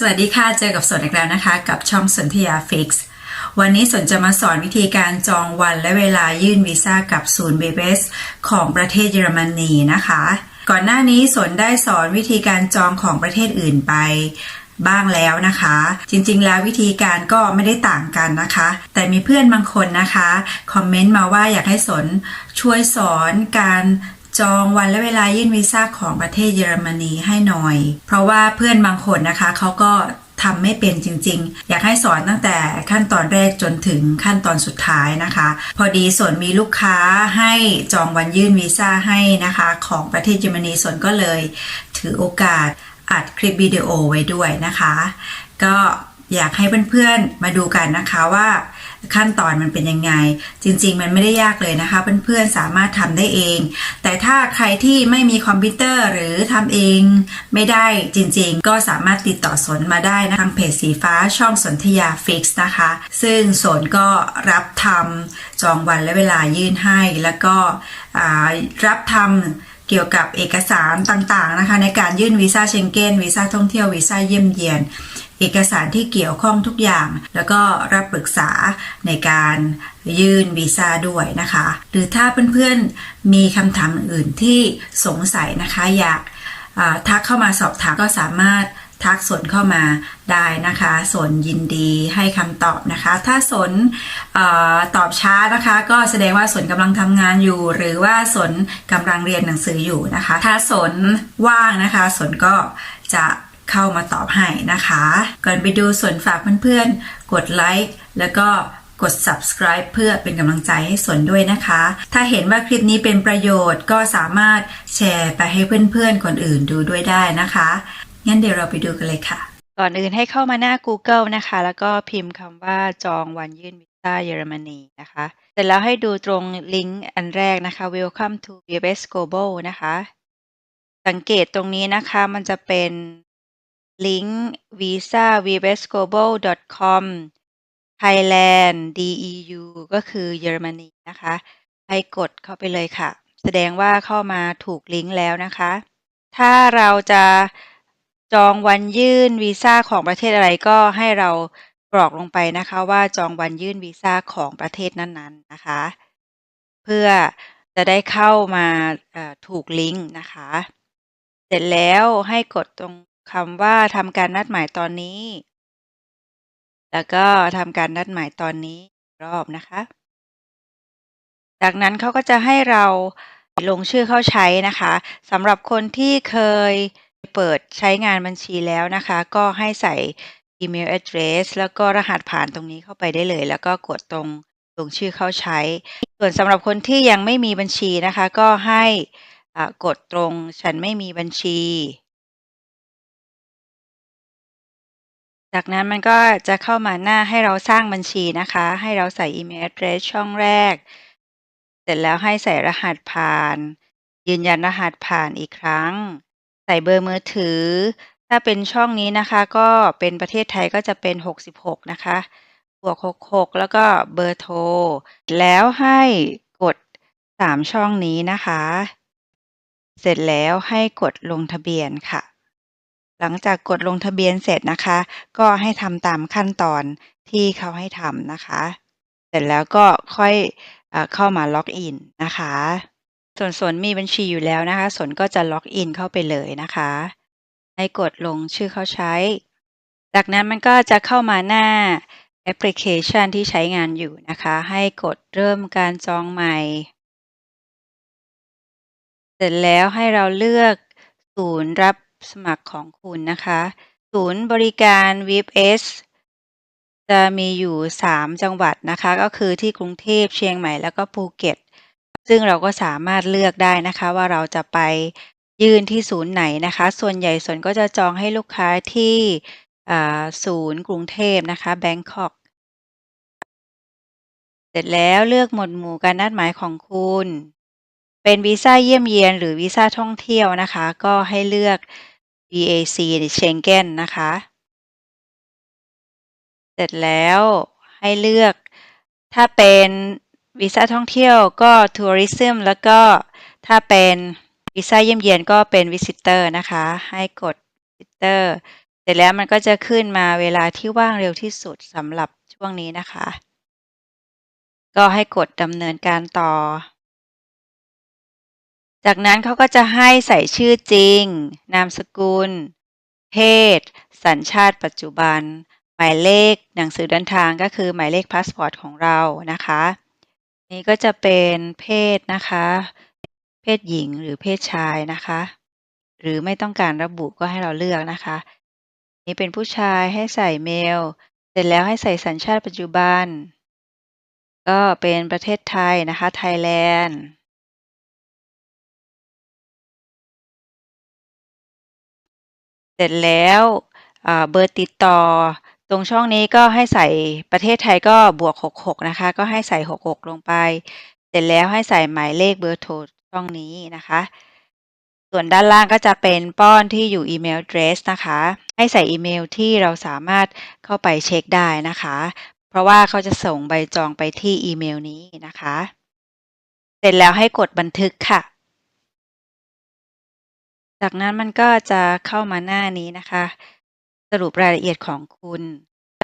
สวัสดีค่ะ เจอกับสนอีกแล้วนะคะ กับช่องสนธยาฟิกซ์วันนี้สนจะมาสอนวิธีการจองวันและเวลายื่นวีซ่ากับศูนย์เบเบสของประเทศเยอรมนีนะคะ ก่อนหน้านี้สนได้สอนวิธีการจองของประเทศอื่นไปบ้างแล้วนะคะ จริงๆ แล้ววิธีการก็ไม่ได้ต่างกันนะคะ แต่มีเพื่อนบางคนนะคะ คอมเมนต์มาว่าอยากให้สนช่วยสอนการ จองวันและเวลายื่นวีซ่าของประเทศเยอรมนีให้หน่อย เพราะว่าเพื่อนบางคนนะคะเขาก็ทำไม่เป็นจริงๆ อยากให้สอนตั้งแต่ขั้นตอนแรกจนถึงขั้นตอนสุดท้ายนะคะ พอดีส่วนมีลูกค้าให้จองวันยื่นวีซ่าให้นะคะ ของประเทศเยอรมนีส่วนก็เลย ถือโอกาสอัดคลิปวิดีโอไว้ด้วยนะคะ ก็อยากให้เพื่อนๆมาดูกันนะคะว่า ขั้นตอนมันเป็นยังไง จริง ๆ มันไม่ได้ยากเลยนะคะเพื่อนๆสามารถทำได้เอง แต่ถ้าใครที่ไม่มีคอมพิวเตอร์หรือทำเองไม่ได้จริง ๆ ก็สามารถติดต่อสนมาได้นะทางเพจสีฟ้าช่องสนธยาฟิกซ์นะคะ ซึ่งสนก็รับทำจองวันและเวลายื่นให้แล้วก็รับทำเกี่ยวกับเอกสารต่างๆนะคะในการยื่นวีซ่าเชงเก้นวีซ่าท่องเที่ยววีซ่าเยี่ยมเยียน เอกสารที่เกี่ยวข้องทุกอย่าง แล้วก็รับปรึกษาในการยื่นวีซ่าด้วยนะคะ หรือถ้าเพื่อนๆมีคำถามอื่นที่สงสัยนะคะ อยากทักเข้ามาสอบถามก็สามารถทักสนเข้ามาได้นะคะสนยินดีให้คำตอบนะคะ ถ้าสนออตอบช้านะคะ ก็แสดงว่าสนกำลังทำงานอยู่ หรือว่าสนกำลังเรียนหนังสืออยู่นะคะ ถ้าสนว่างนะคะ สนก็จะ เข้ามาตอบให้นะคะ ก่อนไปดูส่วนฝากเพื่อนๆ กดไลค์แล้วก็กด subscribe เพื่อเป็นกำลังใจให้ส่วนด้วยนะคะ ถ้าเห็นว่าคลิปนี้เป็นประโยชน์ก็สามารถแชร์ไปให้เพื่อนๆ คนอื่นดูด้วยได้นะคะ งั้นเดี๋ยวเราไปดูกันเลยค่ะ ก่อนอื่นให้เข้ามาหน้า Google นะคะ แล้วก็พิมพ์คำว่าจองวันยื่นวีซ่าเยอรมนีนะคะ เสร็จแล้วให้ดูตรงลิงก์อันแรกนะคะ Welcome to BBS Global นะคะ สังเกตตรงนี้นะคะมันจะเป็น ลิงก์ visa vbsglobal.com Thailand DEU ก็คือเยอรมนีนะคะให้กดเข้าไปเลยค่ะ แสดงว่าเข้ามาถูกลิงก์แล้วนะคะ ถ้าเราจะจองวันยื่นวีซ่าของประเทศอะไรก็ให้เรากรอกลงไปนะคะว่าจองวันยื่นวีซ่าของประเทศนั้นๆนะคะ เพื่อจะได้เข้ามาถูกลิงก์นะคะ เสร็จแล้วให้กดตรง คำว่าทำการนัดหมายตอนนี้ แล้วก็ทำการนัดหมายตอนนี้รอบนะคะ จากนั้นเขาก็จะให้เราลงชื่อเข้าใช้นะคะสำหรับคนที่เคยเปิดใช้งานบัญชีแล้วนะคะ ก็ให้ใส่อีเมล address แล้วก็รหัสผ่านตรงนี้เข้าไปได้เลย แล้วก็กดตรงลงชื่อเข้าใช้ ส่วนสำหรับคนที่ยังไม่มีบัญชีนะคะ ก็ให้กดตรงฉันไม่มีบัญชี จากนั้นมันก็จะเข้ามาหน้าให้เราสร้างบัญชีนะคะ ให้เราใส่อีเมล address ช่องแรก เสร็จแล้วให้ใส่รหัสผ่าน ยืนยันรหัสผ่านอีกครั้ง ใส่เบอร์มือถือ ถ้าเป็นช่องนี้นะคะ ก็เป็นประเทศไทยก็จะเป็น 66 นะคะ บวก 66 แล้วก็เบอร์โทร แล้วให้กด 3 ช่องนี้นะคะ เสร็จแล้วให้กดลงทะเบียนค่ะ หลังจากกดลงทะเบียนเสร็จนะคะ ก็ให้ทำตามขั้นตอนที่เขาให้ทำนะคะ เสร็จแล้วก็ค่อยเอเข้ามาล็อกอินนะคะ ส่วนสนมีบัญชีอยู่แล้วนะคะ สนก็จะล็อกอินเข้าไปเลยนะคะ ให้กดลงชื่อเข้าใช้ จากนั้นมันก็จะเข้ามาหน้าแอปพลิเคชันที่ใช้งานอยู่นะคะ ให้กดเริ่มการจองใหม่ เสร็จแล้วให้เราเลือกศูนย์รับ สมัครของคุณนะคะ ศูนย์บริการ VFS จะมีอยู่ 3 จังหวัดนะคะ ก็คือที่กรุงเทพเชียงใหม่แล้วก็ภูเก็ต ซึ่งเราก็สามารถเลือกได้นะคะว่าเราจะไปยื่นที่ศูนย์ไหนนะคะ ส่วนใหญ่ส่วนก็จะจองให้ลูกค้าที่ศูนย์กรุงเทพนะคะแบงคอกเสร็จแล้วเลือกหมวดหมู่การนัดหมายของคุณ เป็นวีซ่าเยี่ยมเยียนหรือวีซ่าท่องเที่ยวนะคะ ก็ให้เลือก BAC หรือ Schengen นะคะ เสร็จแล้วให้เลือกถ้าเป็นวีซ่าท่องเที่ยวก็ Tourism แล้วก็ถ้าเป็นวีซ่าเยี่ยมเยียนก็เป็น Visitor นะคะ ให้กด Visitor เสร็จแล้วมันก็จะขึ้นมาเวลาที่ว่างเร็วที่สุดสำหรับช่วงนี้นะคะ ก็ให้กดดำเนินการต่อ จากนั้นเขาก็จะให้ใส่ชื่อจริง นามสกุล เพศ สัญชาติปัจจุบัน หมายเลขหนังสือเดินทางก็คือหมายเลขพาสปอร์ตของเรานะคะ นี่ก็จะเป็นเพศนะคะ เพศหญิงหรือเพศชายนะคะ หรือไม่ต้องการระบุก็ให้เราเลือกนะคะ นี่เป็นผู้ชายให้ใส่เมล เสร็จแล้วให้ใส่สัญชาติปัจจุบัน ก็เป็นประเทศไทยนะคะไทยแลนด์ เสร็จแล้วเบอร์ติดต่อ ตรงช่องนี้ก็ให้ใส่ประเทศไทยก็บวก 66 นะคะ ก็ให้ใส่ 66 ลงไป เสร็จแล้วให้ใส่หมายเลขเบอร์โทรช่องนี้นะคะ ส่วนด้านล่างก็จะเป็นป้อนที่อยู่อีเมล address นะคะ ให้ใส่อีเมลที่เราสามารถเข้าไปเช็คได้นะคะ เพราะว่าเขาจะส่งใบจองไปที่อีเมลนี้นะคะ เสร็จแล้วให้กดบันทึกค่ะ จากนั้นมันก็จะเข้ามาหน้านี้นะคะ สรุปรายละเอียดของคุณ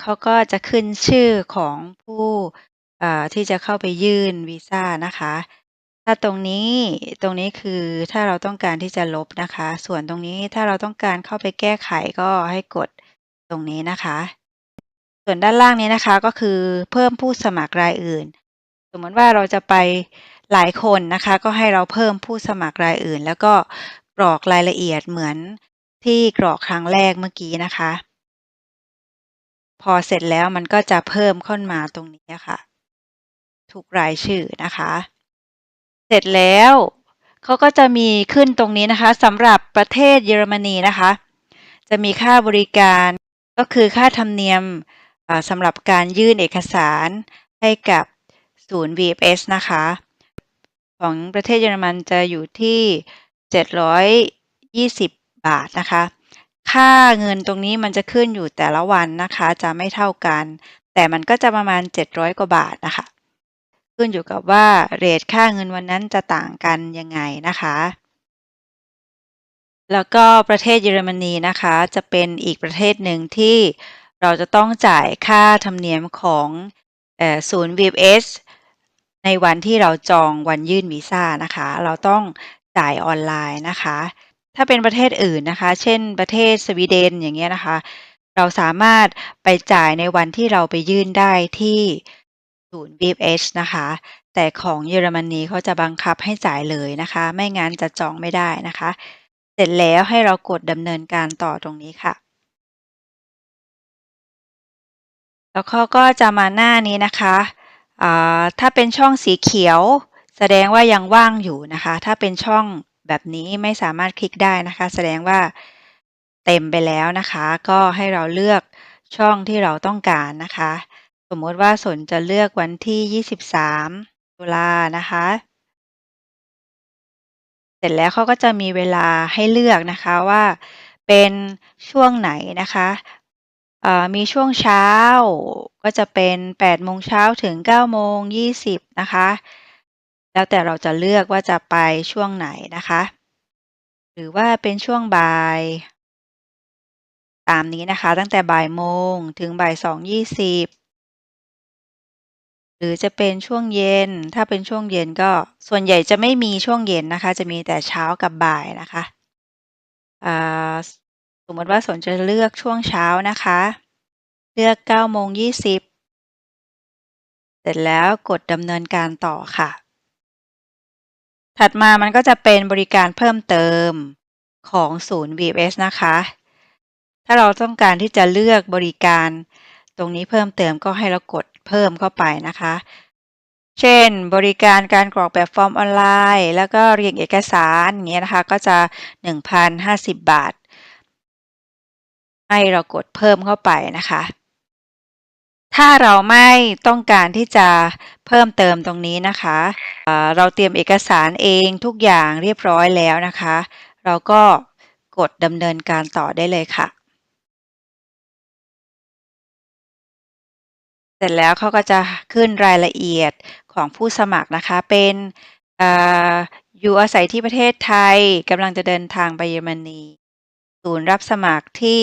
เขาก็จะขึ้นชื่อของผู้ที่จะเข้าไปยื่นวีซ่านะคะ ถ้าตรงนี้ตรงนี้คือถ้าเราต้องการที่จะลบนะคะ ส่วนตรงนี้ถ้าเราต้องการเข้าไปแก้ไขก็ให้กดตรงนี้นะคะ ส่วนด้านล่างนี้นะคะก็คือเพิ่มผู้สมัครรายอื่น สมมติว่าเราจะไปหลายคนนะคะ ก็ให้เราเพิ่มผู้สมัครรายอื่น แล้วก็ กรอกรายละเอียดเหมือนที่กรอกครั้งแรกเมื่อกี้นะคะ พอเสร็จแล้วมันก็จะเพิ่มขึ้นมาตรงนี้ค่ะ ทุกรายชื่อนะคะ เสร็จแล้วเขาก็จะมีขึ้นตรงนี้นะคะสำหรับประเทศเยอรมนีนะคะ จะมีค่าบริการก็คือค่าธรรมเนียมสำหรับการยื่นเอกสารให้กับศูนย์ VFS นะคะ ของประเทศเยอรมันจะอยู่ที่ 720 บาทนะคะ ค่าเงินตรงนี้มันจะขึ้นอยู่แต่ละวันนะคะ จะไม่เท่ากัน แต่มันก็จะประมาณ 700 กว่าบาทนะคะ ขึ้นอยู่กับว่าเรทค่าเงินวันนั้นจะต่างกันยังไงนะคะแล้วก็ประเทศเยอรมนีนะคะจะเป็นอีกประเทศหนึ่งที่เราจะต้องจ่ายค่าธรรมเนียมของศูนย์ VFS ในวันที่เราจองวันยื่นวีซ่านะคะ เราต้อง จ่ายออนไลน์นะคะ ถ้าเป็นประเทศอื่นนะคะ เช่น ประเทศสวีเดนอย่างเงี้ยนะคะ เราสามารถไปจ่ายในวันที่เราไปยื่นได้ที่ศูนย์ VFS นะคะ แต่ของเยอรมนีเขาจะบังคับให้จ่ายเลยนะคะ ไม่งั้นจะจองไม่ได้นะคะ เสร็จแล้วให้เรากดดำเนินการต่อตรงนี้ค่ะแล้วเขาก็จะมาหน้านี้นะคะอ่าถ้าเป็นช่องสีเขียว แสดงว่ายังว่างอยู่นะคะ ถ้าเป็นช่องแบบนี้ไม่สามารถคลิกได้นะคะ แสดงว่าเต็มไปแล้วนะคะ ก็ให้เราเลือกช่องที่เราต้องการนะคะ สมมติว่าสนจะเลือกวันที่ 23 ตุลานะคะ เสร็จแล้วเขาก็จะมีเวลาให้เลือกนะคะว่าเป็นช่วงไหนนะคะมีช่วงเช้าก็จะเป็น8โมงเช้าถึง9โมง20นะคะ แล้วแต่เราจะเลือกว่าจะไปช่วงไหนนะคะ หรือว่าเป็นช่วงบ่าย ตามนี้นะคะ ตั้งแต่บ่ายโมงถึงบ่าย2 20หรือจะเป็นช่วงเย็น ถ้าเป็นช่วงเย็นก็ส่วนใหญ่จะไม่มีช่วงเย็นนะคะ จะมีแต่เช้ากับบ่ายนะคะสมมติว่าสนจะเลือกช่วงเช้านะคะ เลือก9โมง20 เสร็จแล้วกดดำเนินการต่อค่ะ ถัดมามันก็จะเป็นบริการเพิ่มเติมของศูนย์ VFS นะคะ ถ้าเราต้องการที่จะเลือกบริการตรงนี้เพิ่มเติมก็ให้เรากดเพิ่มเข้าไปนะคะ เช่น บริการการกรอกแบบฟอร์มออนไลน์ แล้วก็เรียงเอกสารอย่างเงี้ยนะคะ ก็จะ 1,050 บาท ให้เรากดเพิ่มเข้าไปนะคะ ถ้าเราไม่ต้องการที่จะเพิ่มเติมตรงนี้นะคะ เราเตรียมเอกสารเองทุกอย่างเรียบร้อยแล้วนะคะ เราก็กดดำเนินการต่อได้เลยค่ะ เสร็จแล้วเขาก็จะขึ้นรายละเอียดของผู้สมัครนะคะ เป็นเอ่ออยู่อาศัยที่ประเทศไทยกำลังจะเดินทางไปเยอรมนี ศูนย์รับสมัครที่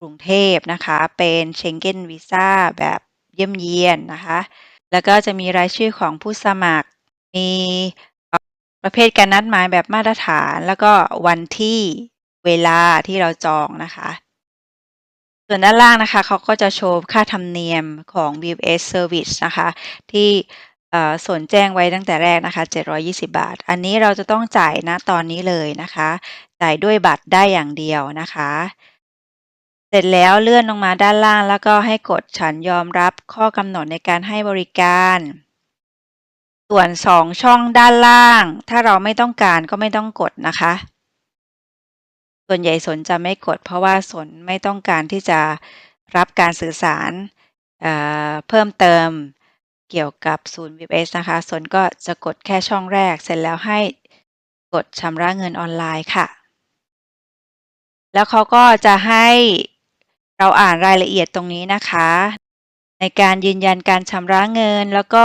กรุงเทพนะคะ เป็นเชงเก้นวีซ่าแบบเยี่ยมเยียนนะคะ แล้วก็จะมีรายชื่อของผู้สมัคร มีประเภทการนัดหมายแบบมาตรฐาน แล้วก็วันที่เวลาที่เราจองนะคะ ส่วนด้านล่างนะคะเขาก็จะโชว์ค่าธรรมเนียมของ VFS Service นะคะ ที่เอ่อสนแจ้งไว้ตั้งแต่แรกนะคะ 720 บาท อันนี้เราจะต้องจ่ายนะตอนนี้เลยนะคะ จ่ายด้วยบัตรได้อย่างเดียวนะคะ เสร็จแล้วเลื่อนลงมาด้านล่างแล้วก็ให้กดฉันยอมรับข้อกำหนดในการให้บริการ ส่วนสองช่องด้านล่าง ถ้าเราไม่ต้องการก็ไม่ต้องกดนะคะ ส่วนใหญ่สนจะไม่กด เพราะว่าสนไม่ต้องการที่จะรับการสื่อสารเอ่อเพิ่มเติมเกี่ยวกับศูนย์ VPS นะคะ สนก็จะกดแค่ช่องแรก เสร็จแล้วให้กดชำระเงินออนไลน์ค่ะ แล้วเขาก็จะให้ เราอ่านรายละเอียดตรงนี้นะคะ ในการยืนยันการชำระเงินแล้วก็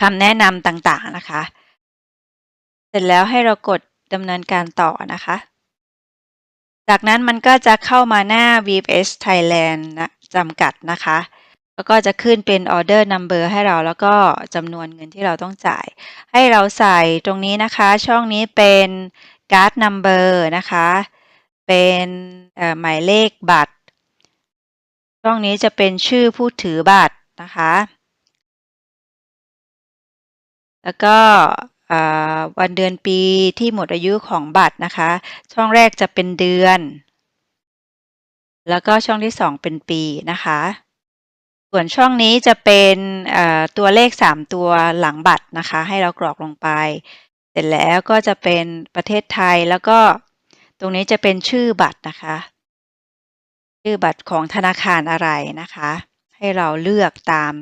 คำแนะนำต่างๆนะคะ เสร็จแล้วให้เรากดดำเนินการต่อนะคะ จากนั้นมันก็จะเข้ามาหน้า VFS Thailand นะจำกัดนะคะ แล้วก็จะขึ้นเป็น Order Number ให้เราแล้วก็จำนวนเงินที่เราต้องจ่าย ให้เราใส่ตรงนี้นะคะ ช่องนี้เป็น Card Number นะคะ เป็นหมายเลขบัตร ช่องนี้จะเป็นชื่อผู้ถือบัตรนะคะ แล้วก็วันเดือนปีที่หมดอายุของบัตรนะคะ ช่องแรกจะเป็นเดือน แล้วก็ช่องที่สองเป็นปีนะคะ ส่วนช่องนี้จะเป็นตัวเลขสามตัวหลังบัตรนะคะ ให้เรากรอกลงไป เสร็จแล้วก็จะเป็นประเทศไทยแล้วก็ ตรงนี้จะเป็นชื่อบัตรนะคะ ชื่อบัตรของธนาคารอะไรนะคะ ให้เราเลือกตาม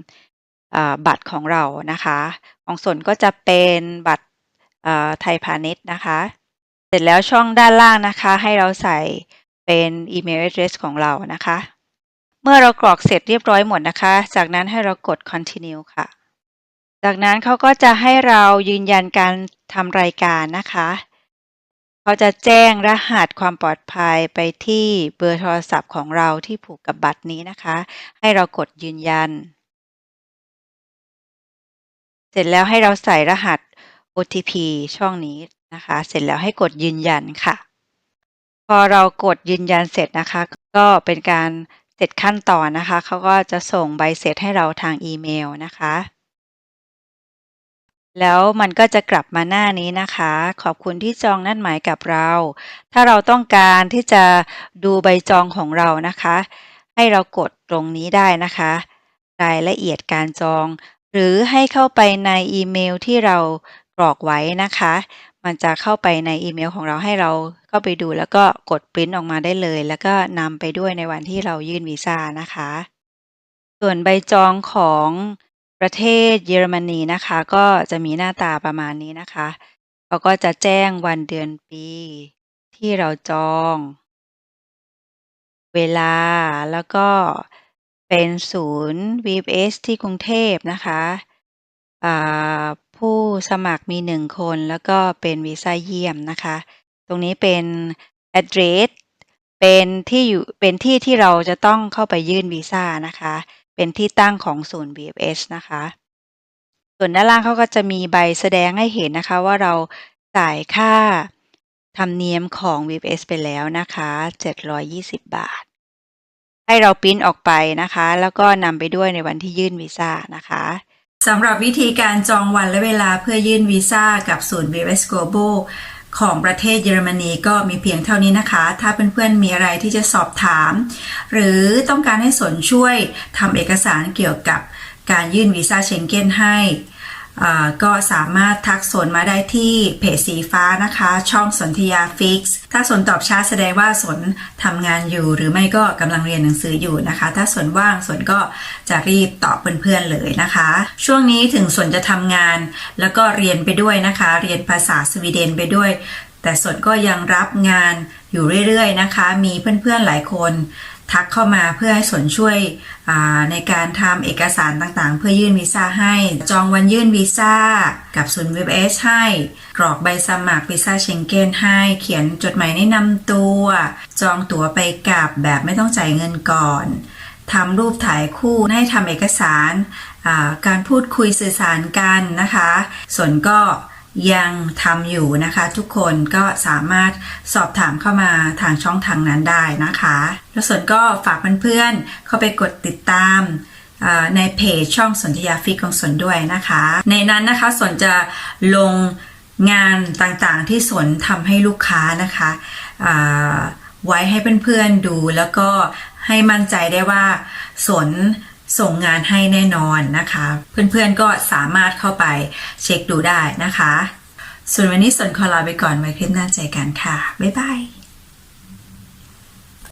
บัตรของเรานะคะ ของส่วนก็จะเป็นบัตรไทยพาณิชย์นะคะ เสร็จแล้วช่องด้านล่างนะคะ ให้เราใส่เป็นอีเมล address ของเรานะคะ เมื่อเรากรอกเสร็จเรียบร้อยหมดนะคะ จากนั้นให้เรากด continue ค่ะ จากนั้นเขาก็จะให้เรายืนยันการทำรายการนะคะ เขาจะแจ้งรหัสความปลอดภัยไปที่เบอร์โทรศัพท์ของเราที่ผูกกับบัตรนี้นะคะ ให้เรากดยืนยัน เสร็จแล้วให้เราใส่รหัส OTP ช่องนี้นะคะ เสร็จแล้วให้กดยืนยันค่ะ พอเรากดยืนยันเสร็จนะคะ ก็เป็นการเสร็จขั้นตอนนะคะ เขาก็จะส่งใบเสร็จให้เราทางอีเมลนะคะ แล้วมันก็จะกลับมาหน้านี้นะคะ ขอบคุณที่จองนัดหมายกับเรา ถ้าเราต้องการที่จะดูใบจองของเรานะคะ ให้เรากดตรงนี้ได้นะคะ รายละเอียดการจอง หรือให้เข้าไปในอีเมลที่เรากรอกไว้นะคะ มันจะเข้าไปในอีเมลของเราให้เราเข้าไปดูแล้วก็กดปริ้นออกมาได้เลย แล้วก็นำไปด้วยในวันที่เรายื่นวีซ่านะคะ ส่วนใบจองของ ประเทศเยอรมนีนะคะ ก็จะมีหน้าตาประมาณนี้นะคะเขาก็จะแจ้งวันเดือนปี ที่เราจอง เวลาแล้วก็เป็นศูนย์ VFS ที่กรุงเทพนะคะผู้สมัครมีหนึ่งคนแล้วก็เป็นวีซ่าเยี่ยมนะคะ ตรงนี้เป็น address เป็นที่อยู่เป็นที่ที่เราจะต้องเข้าไปยื่นวีซ่านะคะ เป็นที่ตั้งของศูนย์ VFS นะคะ ส่วนด้านล่างเขาก็จะมีใบแสดงให้เห็นนะคะว่าเราจ่ายค่าธรรมเนียมของ VFS ไปแล้วนะคะ 720 บาท ให้เราปริ้นออกไปนะคะ แล้วก็นำไปด้วยในวันที่ยื่นวีซ่านะคะสำหรับวิธีการจองวันและเวลาเพื่อยื่นวีซ่ากับศูนย์ VS Global ของประเทศเยอรมนีก็มีเพียงเท่านี้นะคะ ถ้าเพื่อนๆมีอะไรที่จะสอบถาม หรือต้องการให้สนช่วยทำเอกสารเกี่ยวกับการยื่นวีซ่าเชงเก้นให้ ก็สามารถทักสนมาได้ที่เพจสีฟ้านะคะ ช่องสนธยาฟิกซ์ถ้าสนตอบช้าแสดงว่าสนทำงานอยู่ หรือไม่ก็กำลังเรียนหนังสืออยู่นะคะ ถ้าสนว่างสนก็จะรีบตอบเพื่อนๆเลยนะคะ ช่วงนี้ถึงสนจะทำงาน แล้วก็เรียนไปด้วยนะคะ เรียนภาษาสวีเดนไปด้วย แต่สนก็ยังรับงานอยู่เรื่อยๆนะคะ มีเพื่อนๆหลายคน ทักเข้ามาเพื่อให้สนช่วยในการทำเอกสารต่างๆ เพื่อยื่นวีซ่าให้ จองวันยื่นวีซ่ากับศูนย์ VBS ให้ กรอกใบสมัครวีซ่าเชงเก้นให้ เขียนจดหมายแนะนำตัว จองตั๋วไปกลับแบบไม่ต้องจ่ายเงินก่อนทำรูปถ่ายคู่ให้ทำเอกสารการพูดคุยสื่อสารกันนะคะ ส่วนก็ ยังทำอยู่นะคะ ทุกคนก็สามารถสอบถามเข้ามาทางช่องทางนั้นได้นะคะ แล้วส่วนก็ฝากเพื่อนๆเข้าไปกดติดตามในเพจช่องสนธยาฟิกของสนด้วยนะคะ ในนั้นนะคะสนจะลงงานต่างๆที่สนทำให้ลูกค้านะคะไว้ให้เพื่อนๆดูแล้วก็ให้มั่นใจได้ว่าสน ส่งงานให้แน่นอนนะคะ เพื่อนๆก็สามารถเข้าไปเช็คดูได้นะคะ ส่วนวันนี้ส่วนขอลาไปก่อนไว้คลิปหน้าเจอกันค่ะ บ๊ายบาย